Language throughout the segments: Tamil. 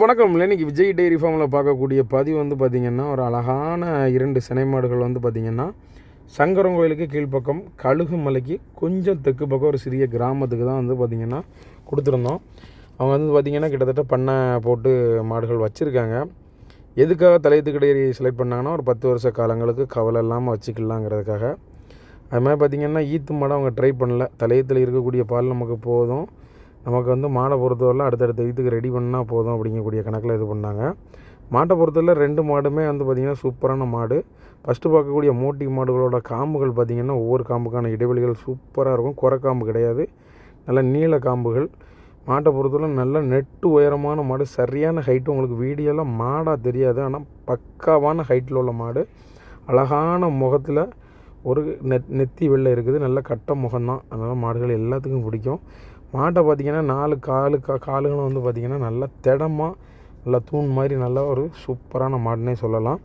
வணக்கம். இன்னைக்கு விஜய் டெய்ரி ஃபார்மில் பார்க்கக்கூடிய பதிவு வந்து பார்த்திங்கன்னா ஒரு அழகான இரண்டு சினை மாடுகள் வந்து பார்த்திங்கன்னா சங்கரன் கோயிலுக்கு கீழ்ப்பக்கம் கழுகு மலைக்கு கொஞ்சம் தெற்கு பக்கம் ஒரு சிறிய கிராமத்துக்கு தான் வந்து பார்த்திங்கன்னா கொடுத்துருந்தோம். அவங்க வந்து பார்த்திங்கன்னா கிட்டத்தட்ட பண்ணை போட்டு மாடுகள் வச்சுருக்காங்க. எதுக்காக தலையத்துக்கு டெய்ரி செலக்ட் பண்ணாங்கன்னா ஒரு பத்து வருஷ காலங்களுக்கு கவலை இல்லாமல் வச்சுக்கலாங்கிறதுக்காக. அது மாதிரி பார்த்திங்கன்னா ஈத்து மாடு அவங்க ட்ரை பண்ணல. தலையத்தில் இருக்கக்கூடிய பால் நமக்கு போதும். நமக்கு வந்து மாடை பொறுத்தவரை அடுத்தடுத்த இதுக்கு ரெடி பண்ணால் போதும் அப்படிங்கக்கூடிய கணக்கில் இது பண்ணாங்க. மாட்டை பொறுத்தவரை ரெண்டு மாடுமே வந்து பார்த்திங்கன்னா சூப்பரான மாடு. ஃபஸ்ட்டு பார்க்கக்கூடிய மோட்டி மாடுகளோட காம்புகள் பார்த்திங்கன்னா ஒவ்வொரு காம்புக்கான இடைவெளிகள் சூப்பராக இருக்கும். குறை காம்பு கிடையாது. நல்ல நீள காம்புகள். மாட்டை பொறுத்தவரை நல்ல நெட்டு உயரமான மாடு. சரியான ஹைட்டு உங்களுக்கு வீடியோலாம் மாடாக தெரியாது. ஆனால் பக்காவான ஹைட்டில் உள்ள மாடு. அழகான முகத்தில் ஒரு நெத் நெத்தி வெள்ளை இருக்குது. நல்ல கட்ட முகம்தான். அதனால் மாடுகள் எல்லாத்துக்கும் பிடிக்கும். மாட்டை பார்த்திங்கன்னா நாலு காலு கா காலுகளும் வந்து பார்த்திங்கன்னா நல்ல திடமாக நல்லா தூண் மாதிரி நல்லா ஒரு சூப்பரான மாடுனே சொல்லலாம்.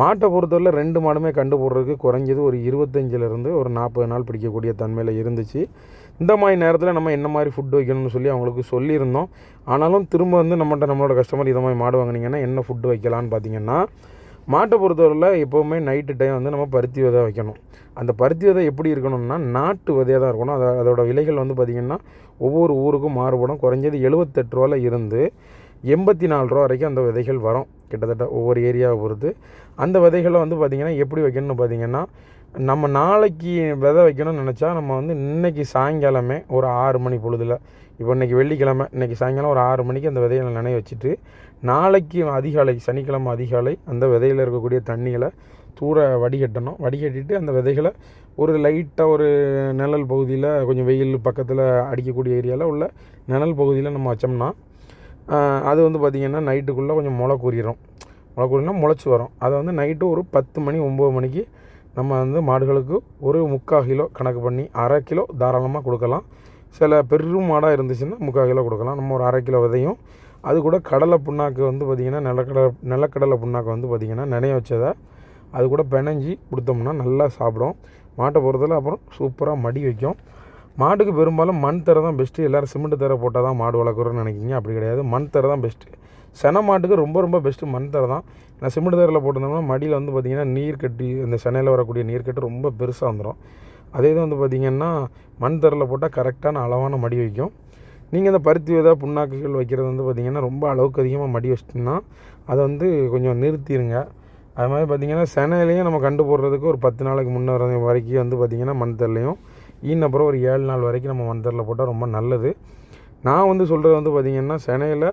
மாட்டை பொறுத்தவரை ரெண்டு மாடுமே கண்டு போடுறதுக்கு குறைஞ்சது ஒரு இருபத்தஞ்சிலேருந்து ஒரு நாற்பது நாள் பிடிக்கக்கூடிய தன்மையில் இருந்துச்சு. இந்த மாதிரி நேரத்தில் நம்ம என்ன மாதிரி ஃபுட் வைக்கணும்னு சொல்லி அவங்களுக்கு சொல்லியிருந்தோம். ஆனாலும் திரும்ப வந்து நம்மகிட்ட நம்மளோட கஸ்டமர் இதை மாதிரி மாடு வாங்கினீங்கன்னா என்ன ஃபுட்டு வைக்கலான்னு பார்த்தீங்கன்னா மாட்டை பொறுத்தவரையில் எப்போவுமே நைட்டு டைம் வந்து நம்ம பருத்தி விதை வைக்கணும். அந்த பருத்தி விதை எப்படி இருக்கணும்னா நாட்டு விதையாக தான் இருக்கணும். அதை அதோட விலைகள் வந்து பார்த்திங்கன்னா ஒவ்வொரு ஊருக்கும் மாறுபடும். குறைஞ்சது எழுபத்தெட்டு ரூபாவில் இருந்து எண்பத்தி நாலு ரூபா வரைக்கும் அந்த விதைகள் வரும். கிட்டத்தட்ட ஒவ்வொரு ஏரியாவை பொறுத்து. அந்த விதைகளை வந்து பார்த்திங்கன்னா எப்படி வைக்கணும்னு பார்த்திங்கன்னா நம்ம நாளைக்கு விதை வைக்கணும்னு நினச்சா நம்ம வந்து இன்றைக்கி சாயங்காலமே ஒரு ஆறு மணி பொழுதில் இப்போ இன்றைக்கி வெள்ளிக்கிழமை இன்றைக்கி சாயங்காலம் ஒரு ஆறு மணிக்கு அந்த விதைகளை நனைய வச்சுட்டு நாளைக்கு அதிகாலை சனிக்கிழமை அதிகாலை அந்த விதையில் இருக்கக்கூடிய தண்ணிகளை தூர வடிகட்டணும். வடிகட்டிட்டு அந்த விதைகளை ஒரு லைட்டாக ஒரு நிழல் பகுதியில் கொஞ்சம் வெயில் பக்கத்தில் அடிக்கக்கூடிய ஏரியாவில் உள்ள நிழல் பகுதியில் நம்ம வச்சோம்னா அது வந்து பார்த்திங்கன்னா நைட்டுக்குள்ளே கொஞ்சம் முளை கூறிடும் முளை கூறினா முளைச்சி வரும். அதை வந்து நைட்டு ஒரு பத்து மணி ஒம்பது மணிக்கு நம்ம வந்து மாடுகளுக்கு ஒரு முக்கால் கிலோ கணக்கு பண்ணி அரை கிலோ தாராளமாக கொடுக்கலாம். சில பெரும் மாடாக இருந்துச்சுன்னா முக்கால் கிலோ கொடுக்கலாம். நம்ம ஒரு அரை கிலோ விதையும் அது கூட கடலை புண்ணாக்கு வந்து பார்த்திங்கன்னா நிலக்கடலை நிலக்கடலை புண்ணாக்கு வந்து பார்த்திங்கன்னா நினைய வச்சதை அது கூட பிணைஞ்சி கொடுத்தோம்னா நல்லா சாப்பிடும். மாட்டை பொறுத்தல அப்புறம் சூப்பராக மடி வைக்கும். மாட்டுக்கு பெரும்பாலும் மண் தர தான் பெஸ்ட்டு எல்லோரும் சிமெண்ட் தர போட்டால் தான் மாடு வளர்க்குறோன்னு நினைக்கிங்க அப்படி கிடையாது. மண் தர தான் பெஸ்ட்டு சென மாட்டுக்கு ரொம்ப ரொம்ப பெஸ்ட்டு மண் தர தான். நான் சிமெண்ட் தரையில் போட்டிருந்தோம்னா மடியில் வந்து பார்த்திங்கன்னா நீர் கட்டி இந்த சென்னையில் வரக்கூடிய நீர் கட்டு ரொம்ப பெருசாக வந்துடும் அதே இது வந்து பார்த்திங்கன்னா மண் தரையில் போட்டால் கரெக்டான அளவான மடி வைக்கும். நீங்கள் இந்த பருத்தி விதை புண்ணாக்குகள் வைக்கிறது வந்து பார்த்திங்கன்னா ரொம்ப அளவுக்கு அதிகமாக மடி வச்சிட்டிங்கன்னா அதை வந்து கொஞ்சம் நிறுத்திடுங்க அது மாதிரி பார்த்திங்கன்னா செனையிலையும் நம்ம கண்டு போடுறதுக்கு ஒரு பத்து நாளைக்கு முன்னே வரைக்கும் வந்து பார்த்திங்கன்னா மண் தரலையும் ஈன அப்புறம் ஒரு ஏழு நாள் வரைக்கும் நம்ம மண் தரில் போட்டால் ரொம்ப நல்லது. நான் வந்து சொல்கிறது வந்து பார்த்திங்கன்னா செனையில்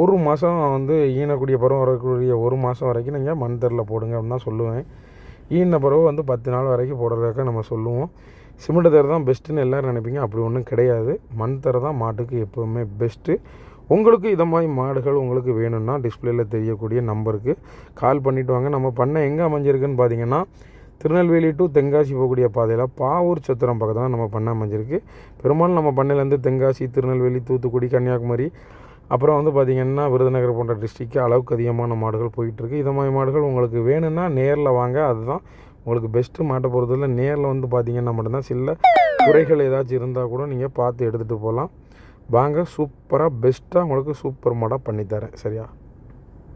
ஒரு மாதம் வந்து ஈனக்கூடிய பருவம் வரக்கூடிய ஒரு மாதம் வரைக்கும் நீங்கள் மண் தரில் போடுங்க அப்படின்னு தான் சொல்லுவேன். ஈன பருவம் வந்து பத்து நாள் வரைக்கும் போடுறதுக்காக நம்ம சொல்லுவோம். சிமெண்ட் தர தான் பெஸ்ட்டுன்னு எல்லோரும் நினைப்பீங்க. அப்படி ஒன்றும் கிடையாது. மண் தர தான் மாட்டுக்கு எப்போவுமே பெஸ்ட்டு. உங்களுக்கு இதை மாதிரி மாடுகள் உங்களுக்கு வேணும்னா டிஸ்பிளேயில் தெரியக்கூடிய நம்பருக்கு கால் பண்ணிவிட்டு வாங்க. நம்ம பண்ணை எங்கே அமைஞ்சிருக்குன்னு பார்த்தீங்கன்னா திருநெல்வேலி டு தென்காசி போகக்கூடிய பாதையில் பாவூர் சத்திரம் பக்கத்தில் நம்ம பண்ணை அமைஞ்சிருக்கு. பெரும்பாலும் நம்ம பண்ணையிலேருந்து தென்காசி திருநெல்வேலி தூத்துக்குடி கன்னியாகுமரி அப்புறம் வந்து பார்த்திங்கன்னா விருதுநகர் போன்ற டிஸ்ட்ரிக்கு அளவுக்கு அதிகமான மாடுகள் போயிட்டுருக்கு இது மாதிரி மாடுகள் உங்களுக்கு வேணும்னா நேரில் வாங்க. அதுதான் உங்களுக்கு பெஸ்ட்டு மாட்டை போகிறதில்ல நேரில் வந்து பார்த்திங்கன்னா மட்டும்தான் சில குறைகள் ஏதாச்சும் இருந்தால் கூட நீங்கள் பார்த்து எடுத்துகிட்டு போகலாம். வாங்க சூப்பராக பெஸ்ட்டாக உங்களுக்கு சூப்பர் மாடாக பண்ணித்தரேன். சரியா?